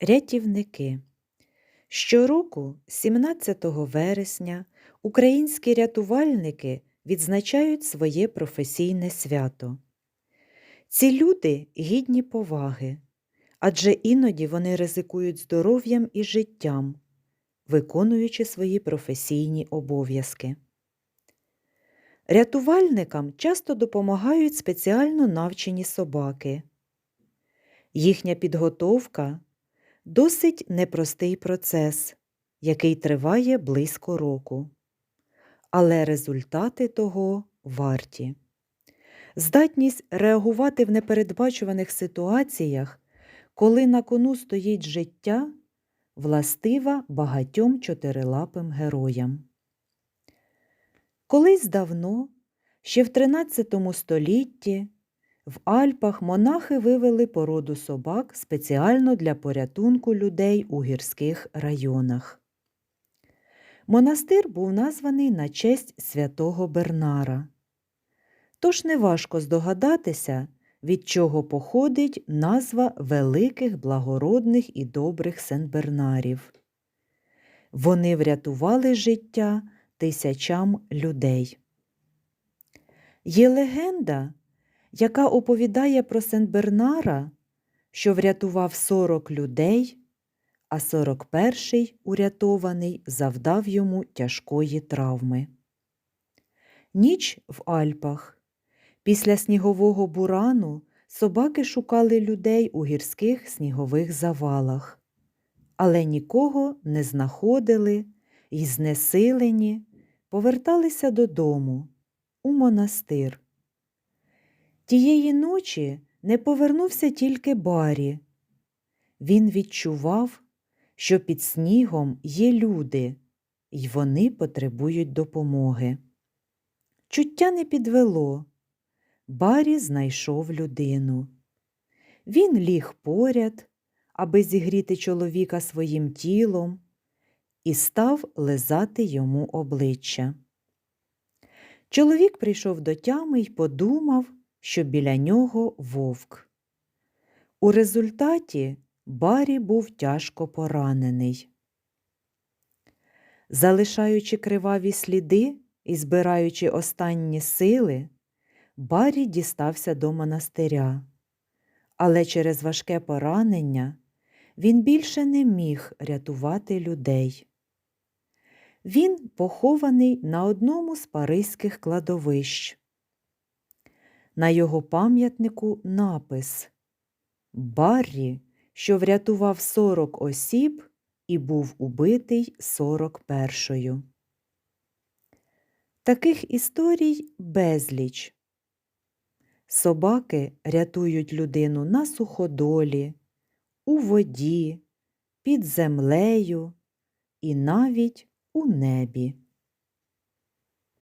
Рятівники. Щороку, 17 вересня, українські рятувальники відзначають своє професійне свято. Ці люди гідні поваги, адже іноді вони ризикують здоров'ям і життям, виконуючи свої професійні обов'язки. Рятувальникам часто допомагають спеціально навчені собаки. Їхня підготовка досить непростий процес, який триває близько року. Але результати того варті. Здатність реагувати в непередбачуваних ситуаціях, коли на кону стоїть життя, властива багатьом чотирилапим героям. Колись давно, ще в 13 столітті, в Альпах монахи вивели породу собак спеціально для порятунку людей у гірських районах. Монастир був названий на честь святого Бернара. Тож неважко здогадатися, від чого походить назва великих благородних і добрих сенбернарів. Вони врятували життя тисячам людей. Є легенда, яка оповідає про Сен-Бернара, що врятував 40 людей, а 41-й урятований завдав йому тяжкої травми. Ніч в Альпах. Після снігового бурану собаки шукали людей у гірських снігових завалах, але нікого не знаходили і знесилені поверталися додому, у монастир. Тієї ночі не повернувся тільки Барі. Він відчував, що під снігом є люди, і вони потребують допомоги. Чуття не підвело. Барі знайшов людину. Він ліг поряд, аби зігріти чоловіка своїм тілом, і став лизати йому обличчя. Чоловік прийшов до тями й подумав, що біля нього вовк. У результаті Барі був тяжко поранений. Залишаючи криваві сліди і збираючи останні сили, Барі дістався до монастиря, але через важке поранення він більше не міг рятувати людей. Він похований на одному з паризьких кладовищ. На його пам'ятнику напис Баррі, що врятував 40 осіб і був убитий 41-ю. Таких історій безліч. Собаки рятують людину на суходолі, у воді, під землею і навіть у небі.